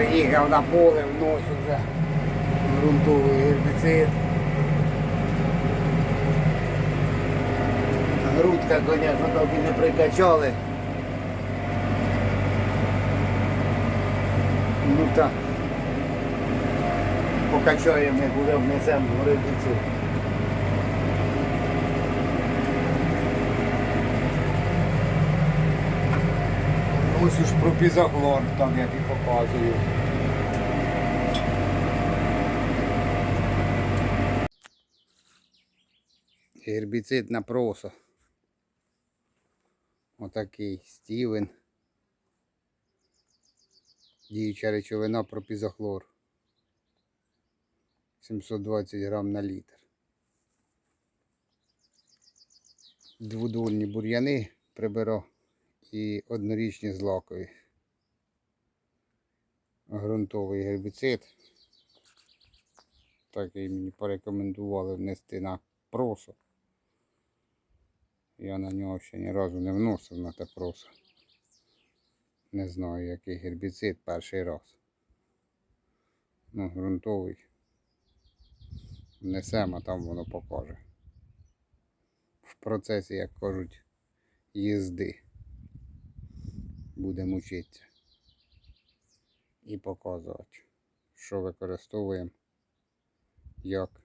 Приїхав на поле, вносив вже ґрунтовий гербіцид. Грудка, звісно, так не прикачали. Ну так. Покачаємо, як буде внесемо гербіцид. Уж про пізоглор, там як і показую. Гербіцид на просо. Отакий Стівен. Діюча речовина пропізохлор. 720 грам на літр. Двудольні бур'яни приберу і однорічні злакові. Грунтовий гербіцид. Такий мені порекомендували внести на просо. Я на нього ще ні разу не вносив на те просо. Не знаю, який гербіцид перший раз. Ну, ґрунтовий. Внесемо, а там воно покаже. В процесі, як кажуть, їзди. Будемо вчитися. І показувати, що використовуємо, як